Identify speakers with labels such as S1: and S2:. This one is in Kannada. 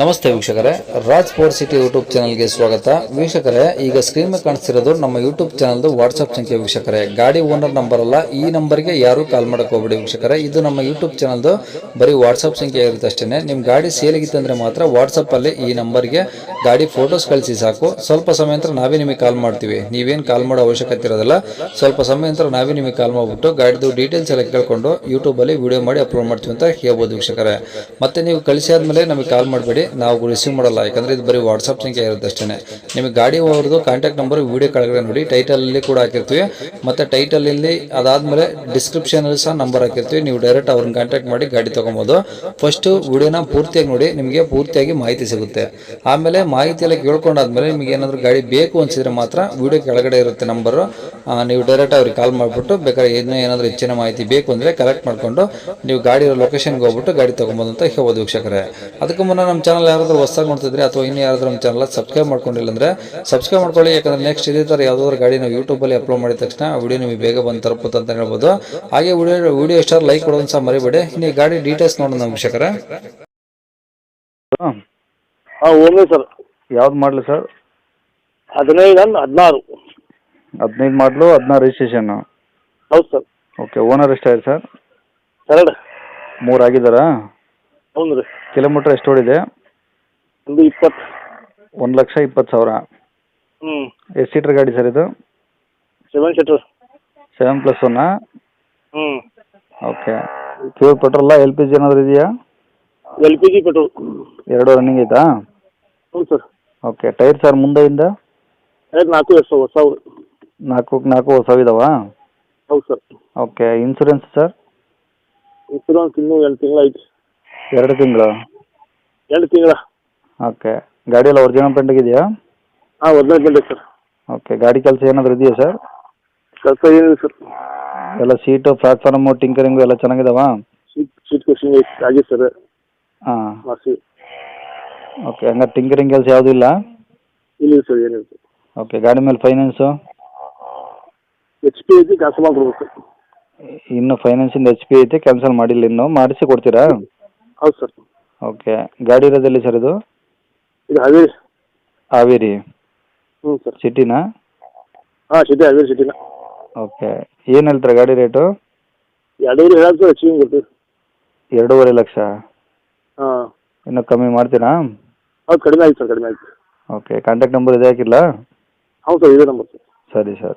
S1: ನಮಸ್ತೆ ವೀಕ್ಷಕರೇ, ರಾಜ್ ಸ್ಪೋರ್ಟ್ ಸಿಟಿ ಯೂಟ್ಯೂಬ್ ಚಾನಲ್ಗೆ ಸ್ವಾಗತ. ವೀಕ್ಷಕರೇ, ಈಗ ಸ್ಕ್ರೀನ್ ಮೇಲೆ ಕಾಣಿಸ್ತಿರೋದು ನಮ್ಮ ಯೂಟ್ಯೂಬ್ ಚಾನಲ್ದು ವಾಟ್ಸಪ್ ಸಂಖ್ಯೆ ವೀಕ್ಷಕರೇ. ಗಾಡಿ ಓನರ್ ನಂಬರ್ ಅಲ್ಲ, ಈ ನಂಬರ್ಗೆ ಯಾರು ಕಾಲ್ ಮಾಡಕ್ಕೆ ಹೋಗ್ಬೇಡಿ ವೀಕ್ಷಕರೇ. ಇದು ನಮ್ಮ ಯೂಟ್ಯೂಬ್ ಚಾನಲ್ದು ಬರೀ ವಾಟ್ಸಪ್ ಸಂಖ್ಯೆ ಇರುತ್ತೆ ಅಷ್ಟೇ ನಿಮ್ಮ ಗಾಡಿ ಸೇಲಿಗಿತ್ತಂದರೆ ಮಾತ್ರ ವಾಟ್ಸಪ್ಪಲ್ಲಿ ಈ ನಂಬರ್ಗೆ ಗಾಡಿ ಫೋಟೋಸ್ ಕಳಿಸಿ ಸಾಕು. ಸ್ವಲ್ಪ ಸಮಯ ನಂತರ ನಾವೇ ನಿಮಗೆ ಕಾಲ್ ಮಾಡ್ತೀವಿ. ನೀವೇನು ಕಾಲ್ ಮಾಡೋ ಅವಶ್ಯಕತೆ ಇರೋದಿಲ್ಲ. ಸ್ವಲ್ಪ ಸಮಯ ನಂತರ ನಾವೇ ನಿಮಗೆ ಕಾಲ್ ಮಾಡಿಬಿಟ್ಟು ಗಾಡಿದು ಡೀಟೇಲ್ಸ್ ಎಲ್ಲ ಕೇಳ್ಕೊಂಡು ಯೂಟ್ಯೂಬಲ್ಲಿ ವಿಡಿಯೋ ಮಾಡಿ ಅಪ್ಲೋಡ್ ಮಾಡ್ತೀವಿ ಅಂತ ಹೇಳ್ಬೋದು ವೀಕ್ಷಕರೇ. ಮತ್ತೆ ನೀವು ಕಳಿಸಿ ಆದಮೇಲೆ ನಮಗೆ ಕಾಲ್ ಮಾಡಬೇಡಿ. ನಾವು ರಿಸೀವ್ ಮಾಡಲ್ಲ. ಯಾಕಂದ್ರೆ ಇದು ಬರೀ ವಾಟ್ಸಪ್ ಸಂಖ್ಯೆ ಇರುತ್ತೆ ಅಷ್ಟೇ ನಿಮಗೆ ಗಾಡಿ ಹೋಗೋದು ಕಾಂಟ್ಯಾಕ್ಟ್ ನಂಬರ್ ವಿಡಿಯೋ ಕೆಳಗಡೆ ನೋಡಿ ಟೈಟಲಲ್ಲಿ ಕೂಡ ಹಾಕಿರ್ತೀವಿ. ಮತ್ತು ಟೈಟಲಲ್ಲಿ ಅದಾದಮೇಲೆ ಡಿಸ್ಕ್ರಿಪ್ಷನಲ್ಲಿ ಸಹ ನಂಬರ್ ಹಾಕಿರ್ತೀವಿ. ನೀವು ಡೈರೆಕ್ಟ್ ಅವ್ರನ್ನ ಕಾಂಟ್ಯಾಕ್ಟ್ ಮಾಡಿ ಗಾಡಿ ತೊಗೊಬೋದು. ಫಸ್ಟು ವಿಡಿಯೋನ ಪೂರ್ತಿಯಾಗಿ ನೋಡಿ, ನಿಮಗೆ ಪೂರ್ತಿಯಾಗಿ ಮಾಹಿತಿ ಸಿಗುತ್ತೆ. ಆಮೇಲೆ ಮಾಹಿತಿ ಎಲ್ಲ ಕೇಳ್ಕೊಂಡಾದ್ಮೇಲೆ ನಿಮಗೆ ಏನಾದರೂ ಗಾಡಿ ಬೇಕು ಅನಿಸಿದ್ರೆ ಮಾತ್ರ ವಿಡಿಯೋ ಕೆಳಗಡೆ ಇರುತ್ತೆ ನಂಬರು ನೀವು ಡೈರೆಕ್ಟ್ ಅವ್ರಿಗೆ ಕಾಲ್ ಮಾಡಿಬಿಟ್ಟು ಬೇಕಾದ್ರೆ ಏನೋ ಏನಾದರೂ ಹೆಚ್ಚಿನ ಮಾಹಿತಿ ಬೇಕು ಅಂದರೆ ಕಲೆಕ್ಟ್ ಮಾಡಿಕೊಂಡು ನೀವು ಗಾಡಿ ಲೊಕೇಶನ್ಗೆ ಹೋಗ್ಬಿಟ್ಟು ಗಾಡಿ ತೊಗೊಬೋದು ಅಂತ ಹೇಳ್ಬೋದು ವೀಕ್ಷಕರೇ. ಅದಕ್ಕೂ ಮುನ್ನ ನಮ್ಮ ಚಾನಲ್ ಯಾರಾದರೂ ಹೊಸದಾಗಿ ನೋಡ್ತಿದ್ರೆ ಅಥವಾ ಇನ್ನೂ ಯಾರಾದರೂ ನಮ್ಮ ಚಾನಲ್ ಸಬ್ಸ್ಕ್ರೈಬ್ ಮಾಡ್ಕೊಂಡಿಲ್ಲ ಅಂದರೆ ಸಬ್ಸ್ಕ್ರೈಬ್ ಮಾಡ್ಕೊಳ್ಳಿ ಯಾಕಂದ್ರೆ ನೆಕ್ಸ್ಟ್ ಇದೇ ಥರ ಯಾವುದಾದ್ರು ಗಾಡಿ ನಾವು ಯೂಟ್ಯೂಬಲ್ಲಿ ಅಪ್ಲೋಡ್ ಮಾಡಿದ ತಕ್ಷಣ ಆ ವಿಡಿಯೋ ನಿಮಗೆ ಬೇಗ ಬಂದು ತಲುಪುತ್ತೆ ಅಂತ ಹೇಳ್ಬೋದು. ಹಾಗೆ ವಿಡಿಯೋ ವಿಡಿಯೋ ಎಷ್ಟಾದ್ರು ಲೈಕ್ ಕೊಡೋದು ಸಹ ಮರಿಬೇಡಿ. ಇನ್ನು ಈ ಗಾಡಿ ಡೀಟೇಲ್ಸ್ ನೋಡೋಣ ವೀಕ್ಷಕರೇ.
S2: ಹಾಂ
S3: ಸರ್.
S2: ಯಾವ್ದು ಮಾಡಲಿ ಸರ್?
S3: ಹದಿನೈದು ಹದಿನಾರು.
S2: ಹದಿನೈದು ಮಾಡಲು ಹದಿನಾರು ರಿಜಿಸ್ಟ್ರೇಷನ್
S3: ಹೌದು ಸರ್.
S2: ಓಕೆ ಓನರ್ ಎಷ್ಟಾಯ್ತು ಸರ್?
S3: ಎರಡು.
S2: ಮೂರು ಆಗಿದ್ದಾರಾ?
S3: ಹೌದು ರೀ.
S2: ಕಿಲೋಮೀಟ್ರ್ ಎಷ್ಟು ಓಡಿದೆ?
S3: ಒಂದು ಇಪ್ಪತ್ತು.
S2: ಒಂದು ಲಕ್ಷ ಇಪ್ಪತ್ತು ಸಾವಿರ.
S3: ಹ್ಞೂ
S2: ಎಷ್ಟು ಸೀಟ್ರ್ ಗಾಡಿ ಸರ್ ಇದು?
S3: ಸೆವೆನ್ ಸೀಟರ್
S2: ಸೆವೆನ್ ಪ್ಲಸ್ ಒನ್ನಾ
S3: ಹ್ಞೂ
S2: ಓಕೆ ಪ್ಯೂರ್ ಪೆಟ್ರೋಲಾ ಎಲ್ ಪಿ ಜಿ ಏನಾದರೂ ಇದೆಯಾ?
S3: ಎಲ್ ಪಿ ಜಿ ಪೆಟ್ರೋಲ್
S2: ಎರಡು ರನ್ನಿಂಗ್ ಐತಾ?
S3: ಹ್ಞೂ ಸರ್
S2: ಓಕೆ ಟೈರ್ ಸರ್ ಮುಂದೆಯಿಂದ?
S3: ಎರಡು ನಾಲ್ಕು ಎಷ್ಟು ಹೊಸ
S2: ನಾಲ್ಕು ನಾಲ್ಕು ಹೊಸ ಇದಾವಾ?
S3: ಹೌದು sir
S2: okay insurance sir
S3: insurance ಇನ್ನೂ ಎರಡು ತಿಂಗಳು ಐತಿ
S2: ಎರಡು ತಿಂಗಳು?
S3: ಎರಡು ತಿಂಗಳ.
S2: ಓಕೆ. ಗಾಡಿ ಎಲ್ಲ ಒರಿಜಿನಲ್ ಇದೆಯಾ
S3: ಹಾಂ ಒರಿಜಿನಲ್ ಪೇಂಟ್ ಸರ್.
S2: ಓಕೆ. ಗಾಡಿ ಕೆಲಸ ಏನಾದರೂ ಇದೆಯಾ ಸರ್?
S3: ಕೆಲಸ ಏನಿದೆ ಸರ್.
S2: ಎಲ್ಲ ಸೀಟು ಪ್ಲಾಟ್ಫಾರ್ಮು ಟಿಂಕರಿಂಗು ಎಲ್ಲ ಚೆನ್ನಾಗಿದಾವಾ?
S3: ಸೀಟ್ ಸೀಟ್ ಕ್ವಶನ್ ಆಗಿದೆ ಸರ್.
S2: ಹಾಂ.
S3: ಮಾಡಿಸಿ.
S2: ಓಕೆ. ಹಂಗಾರೆ ಟಿಂಕರಿಂಗ್ ಕೆಲಸ ಯಾವುದೂ ಇಲ್ಲ?
S3: ಇಲ್ಲ ಸರ್ ಏನಿಲ್ಲ ಸರ್.
S2: ಓಕೆ. ಗಾಡಿ ಮೇಲೆ ಫೈನಾನ್ಸು
S3: ಎಚ್ ಪಿ ಐತಿ ಕೆಲಸ ಮಾಡ್ಕೊಡ್ಬೇಕು ಸರ್.
S2: ಇನ್ನು ಫೈನಾನ್ಸಿಂದ ಎಚ್ ಪಿ ಐತೆ ಕ್ಯಾನ್ಸಲ್ ಮಾಡಿಲ್ಲ ಇನ್ನು. ಮಾಡಿಸಿ ಕೊಡ್ತೀರಾ?
S3: ಹೌದು ಸರ್.
S2: ಓಕೆ. ಗಾಡಿ ಇರೋದೆಲ್ಲಿ ಸರ್ ಇದು?
S3: ಇದು ಹಾವೇರಿ.
S2: ಹಾವೇರಿ.
S3: ಹ್ಞೂ ಸರ್.
S2: ಸಿಟಿನಾ?
S3: ಹಾಂ ಸಿಟಿ ಹಾವೇರಿ ಸಿಟಿನ.
S2: ಓಕೆ. ಏನು ಹೇಳ್ತಾರೆ ಗಾಡಿ ರೇಟು?
S3: ಎರಡೂವರೆ ಹೇಳೋದು ಸರ್ ಹೆಚ್ಚಿಗೆ ಕೊಡ್ತೀವಿ.
S2: ಎರಡೂವರೆ ಲಕ್ಷ?
S3: ಹಾಂ.
S2: ಇನ್ನೂ ಕಮ್ಮಿ ಮಾಡ್ತೀರಾ?
S3: ಹೌದು ಕಡಿಮೆ ಆಯ್ತು ಸರ್ ಕಡಿಮೆ ಆಯ್ತು.
S2: ಓಕೆ ಕಾಂಟ್ಯಾಕ್ಟ್ ನಂಬರ್ ಇದೆ ಹಾಕಿಲ್ಲ?
S3: ಹೌದು ಸರ್ ಇದೇ ನಂಬರ್ ಸರ್.
S2: ಸರಿ ಸರ್.